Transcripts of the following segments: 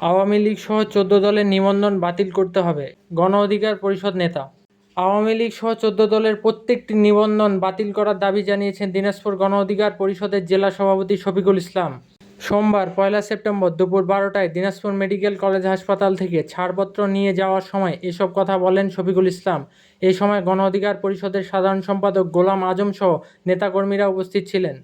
আওয়ামী লীগ সহ চোদ্দ দলের নিবন্ধন বাতিল করতে হবে, গণ অধিকার পরিষদ নেতা। আওয়ামী লীগ সহ চোদ্দ দলের প্রত্যেকটি নিবন্ধন বাতিল করার দাবি জানিয়েছেন দিনাজপুর গণ অধিকার পরিষদের জেলা সভাপতি শফিকুল ইসলাম। সোমবার, পয়লা সেপ্টেম্বর দুপুর বারোটায় দিনাজপুর মেডিকেল কলেজ হাসপাতাল থেকে ছাড়পত্র নিয়ে যাওয়ার সময় এসব কথা বলেন শফিকুল ইসলাম। এই সময় গণ অধিকার পরিষদের সাধারণ সম্পাদক গোলাম আজম সহ নেতাকর্মীরা উপস্থিত ছিলেন।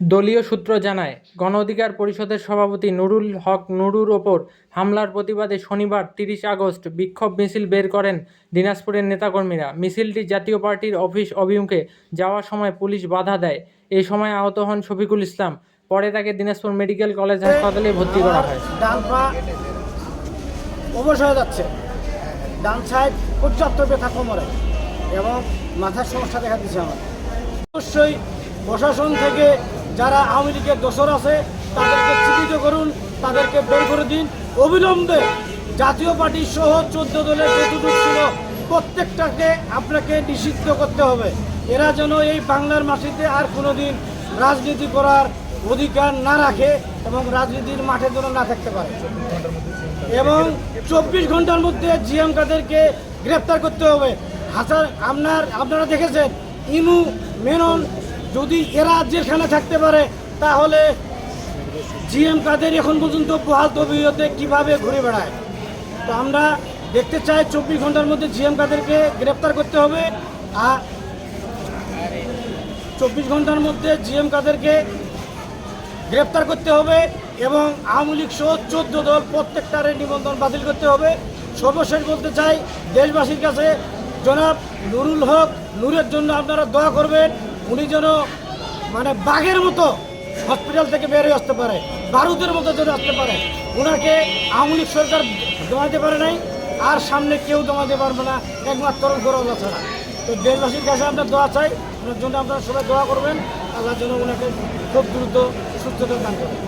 দলীয় সূত্র জানায় গণ অধিকার পরিষদের সভাপতি নুরুল হক নুরুর ওপর হামলার প্রতিবাদে শনিবার তিরিশ আগস্ট বিক্ষোভ মিছিল বের করেন দিনাজপুরের নেতাকর্মীরা। মিছিলটি জাতীয় পার্টির অফিস অভিমুখে যাওয়ার সময় পুলিশ বাধা দেয়। এই সময় আহত হন শফিকুল ইসলাম। পরে তাকে দিনাজপুর মেডিকেল কলেজ হাসপাতালে ভর্তি করা হয়। হয়ে যাচ্ছে। ডান সাইড পর্যাপ্ত ব্যথা কোমরে এবং মাথার সমস্যা দেখা দিচ্ছে আমার। অবশ্যই প্রশাসন থেকে যারা আওয়ামী লীগের দোসর আছে, তাদেরকে চিহ্নিত করুন, তাদেরকে বের করে দিন। অবিলম্বে জাতীয় পার্টি সহ চোদ্দ দলের যতটুকু ছিল, প্রত্যেকটাকে আপনাকে নিষিদ্ধ করতে হবে। এরা যেন এই বাংলার মাটিতে আর কোনোদিন রাজনীতি করার অধিকার না রাখে এবং রাজনীতির মাঠে যেন না থাকতে পারে। এবং চব্বিশ ঘণ্টার মধ্যে জিএম কাদেরকে গ্রেপ্তার করতে হবে। হাসান, আপনার, আপনারা দেখেছেন ইনু মেনন যদি এরা জেলখানে থাকতে পারে, তাহলে জিএম কাদের এখন পর্যন্ত বহাল তবিয়তে কীভাবে ঘুরে বেড়ায়? তো আমরা দেখতে চাই চব্বিশ ঘণ্টার মধ্যে জিএম কাদেরকে গ্রেপ্তার করতে হবে, আর চব্বিশ ঘণ্টার মধ্যে জিএম কাদেরকে গ্রেপ্তার করতে হবে এবং আওয়ামী লীগ সহ চোদ্দ দল প্রত্যেকটারে নিবন্ধন বাতিল করতে হবে। সর্বশেষ বলতে চাই, দেশবাসীর কাছে জনাব নুরুল হক নূরের জন্য আপনারা দোয়া করবেন। উনি যেন মানে বাঘের মতো হসপিটাল থেকে বের হয়ে আসতে পারে, বারুদের মতো যেন আসতে পারে। ওনাকে আওয়ামী সরকার দমাতে পারে নাই, আর সামনে কেউ দমাতে পারবে না, একমাত্র গরল্লা ছাড়া তো দেশবাসীর কাছে আমরা দোয়া চাই, ওনার জন্য আপনারা সবাই দোয়া করবেন আল্লাহ যেন ওনাকে খুব দ্রুত সুস্থতা দান করেন